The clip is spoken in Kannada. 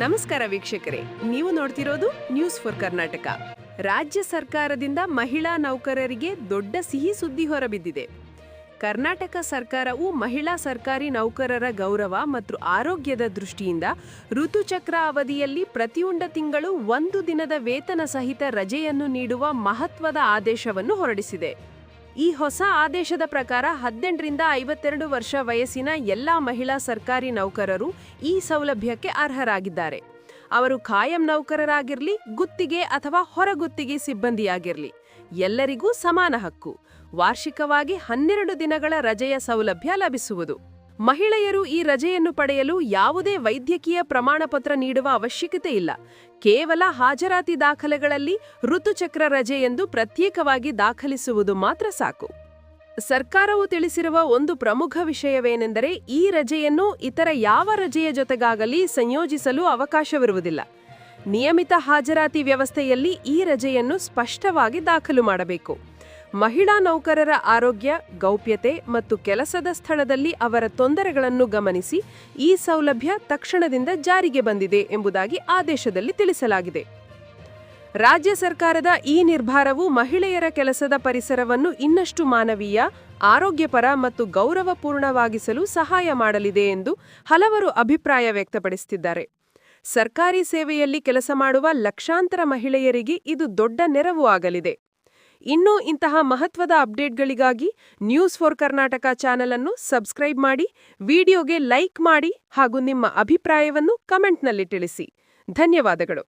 ನಮಸ್ಕಾರ ವೀಕ್ಷಕರೇ, ನೀವು ನೋಡ್ತಿರೋದು ನ್ಯೂಸ್ ಫಾರ್ ಕರ್ನಾಟಕ ರಾಜ್ಯ ಸರ್ಕಾರದಿಂದ ಮಹಿಳಾ ನೌಕರರಿಗೆ ದೊಡ್ಡ ಸಿಹಿ ಸುದ್ದಿ ಹೊರಬಿದ್ದಿದೆ. ಕರ್ನಾಟಕ ಸರ್ಕಾರವು ಮಹಿಳಾ ಸರ್ಕಾರಿ ನೌಕರರ ಗೌರವ ಮತ್ತು ಆರೋಗ್ಯದ ದೃಷ್ಟಿಯಿಂದ ಋತುಚಕ್ರ ಅವಧಿಯಲ್ಲಿ ಪ್ರತಿಯೊಂದ ತಿಂಗಳು ಒಂದು ದಿನದ ವೇತನ ಸಹಿತ ರಜೆಯನ್ನು ನೀಡುವ ಮಹತ್ವದ ಆದೇಶವನ್ನು ಹೊರಡಿಸಿದೆ. ಈ ಹೊಸ ಆದೇಶದ ಪ್ರಕಾರ ಹದಿನೆಂಟರಿಂದ ಐವತ್ತೆರಡು ವರ್ಷ ವಯಸ್ಸಿನ ಎಲ್ಲಾ ಮಹಿಳಾ ಸರ್ಕಾರಿ ನೌಕರರು ಈ ಸೌಲಭ್ಯಕ್ಕೆ ಅರ್ಹರಾಗಿದ್ದಾರೆ. ಅವರು ಖಾಯಂ ನೌಕರರಾಗಿರಲಿ, ಗುತ್ತಿಗೆ ಅಥವಾ ಹೊರಗುತ್ತಿಗೆ ಸಿಬ್ಬಂದಿಯಾಗಿರಲಿ. ಎಲ್ಲರಿಗೂ ಸಮಾನ ಹಕ್ಕು. ವಾರ್ಷಿಕವಾಗಿ ಹನ್ನೆರಡು ದಿನಗಳ ರಜೆಯ ಸೌಲಭ್ಯ ಲಭಿಸುವುದು. ಮಹಿಳೆಯರು ಈ ರಜೆಯನ್ನು ಪಡೆಯಲು ಯಾವುದೇ ವೈದ್ಯಕೀಯ ಪ್ರಮಾಣಪತ್ರ ನೀಡುವ ಅವಶ್ಯಕತೆ ಇಲ್ಲ. ಕೇವಲ ಹಾಜರಾತಿ ದಾಖಲೆಗಳಲ್ಲಿ ಋತುಚಕ್ರ ರಜೆ ಎಂದು ಪ್ರತ್ಯೇಕವಾಗಿ ದಾಖಲಿಸುವುದು ಮಾತ್ರ ಸಾಕು. ಸರ್ಕಾರವು ತಿಳಿಸಿರುವ ಒಂದು ಪ್ರಮುಖ ವಿಷಯವೇನೆಂದರೆ ಈ ರಜೆಯನ್ನು ಇತರ ಯಾವ ರಜೆಯ ಜೊತೆಗಾಗಲಿ ಸಂಯೋಜಿಸಲು ಅವಕಾಶವಿರುವುದಿಲ್ಲ. ನಿಯಮಿತ ಹಾಜರಾತಿ ವ್ಯವಸ್ಥೆಯಲ್ಲಿ ಈ ರಜೆಯನ್ನು ಸ್ಪಷ್ಟವಾಗಿ ದಾಖಲು ಮಾಡಬೇಕು. ಮಹಿಳಾ ನೌಕರರ ಆರೋಗ್ಯ, ಗೌಪ್ಯತೆ ಮತ್ತು ಕೆಲಸದ ಸ್ಥಳದಲ್ಲಿ ಅವರ ತೊಂದರೆಗಳನ್ನು ಗಮನಿಸಿ ಈ ಸೌಲಭ್ಯ ತಕ್ಷಣದಿಂದ ಜಾರಿಗೆ ಬಂದಿದೆ ಎಂಬುದಾಗಿ ಆದೇಶದಲ್ಲಿ ತಿಳಿಸಲಾಗಿದೆ. ರಾಜ್ಯ ಸರ್ಕಾರದ ಈ ನಿರ್ಧಾರವು ಮಹಿಳೆಯರ ಕೆಲಸದ ಪರಿಸರವನ್ನು ಇನ್ನಷ್ಟು ಮಾನವೀಯ, ಆರೋಗ್ಯಪರ ಮತ್ತು ಗೌರವಪೂರ್ಣವಾಗಿಸಲು ಸಹಾಯ ಮಾಡಲಿದೆ ಎಂದು ಹಲವರು ಅಭಿಪ್ರಾಯ ವ್ಯಕ್ತಪಡಿಸುತ್ತಿದ್ದಾರೆ. ಸರ್ಕಾರಿ ಸೇವೆಯಲ್ಲಿ ಕೆಲಸ ಮಾಡುವ ಲಕ್ಷಾಂತರ ಮಹಿಳೆಯರಿಗೆ ಇದು ದೊಡ್ಡ ನೆರವು ಆಗಲಿದೆ. ಇನ್ನೂ ಇಂತಹ ಮಹತ್ವದ ಅಪ್ಡೇಟ್ಗಳಿಗಾಗಿ ನ್ಯೂಸ್ ಫಾರ್ ಕರ್ನಾಟಕ ಚಾನೆಲ್ ಅನ್ನು ಸಬ್ಸ್ಕ್ರೈಬ್ ಮಾಡಿ, ವಿಡಿಯೋಗೆ ಲೈಕ್ ಮಾಡಿ ಹಾಗೂ ನಿಮ್ಮ ಅಭಿಪ್ರಾಯವನ್ನು ಕಮೆಂಟ್ನಲ್ಲಿ ತಿಳಿಸಿ. ಧನ್ಯವಾದಗಳು.